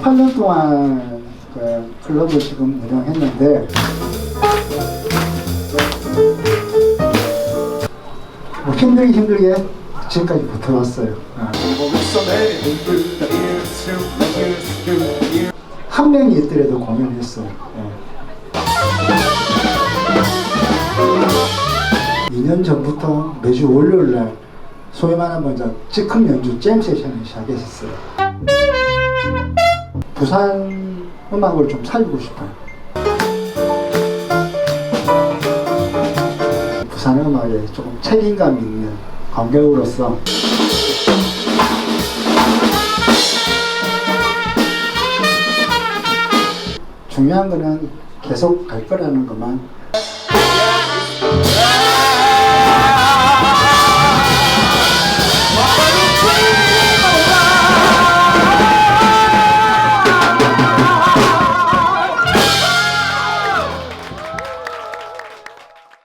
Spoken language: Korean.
8년 동안 그 클럽을 지금 운영했는데 뭐 힘들게 힘들게 지금까지 버텨왔어요. 어. 한 명이 있더라도 공연했어. 예. 2년 전부터 매주 월요일 날 소위 말하면 이제 즉흥 연주 잼 세션을 시작했었어요. 부산 음악을 좀 살리고 싶어요. 부산 음악에 조금 책임감 있는 관객으로서 중요한 거는 계속 갈 거라는 것만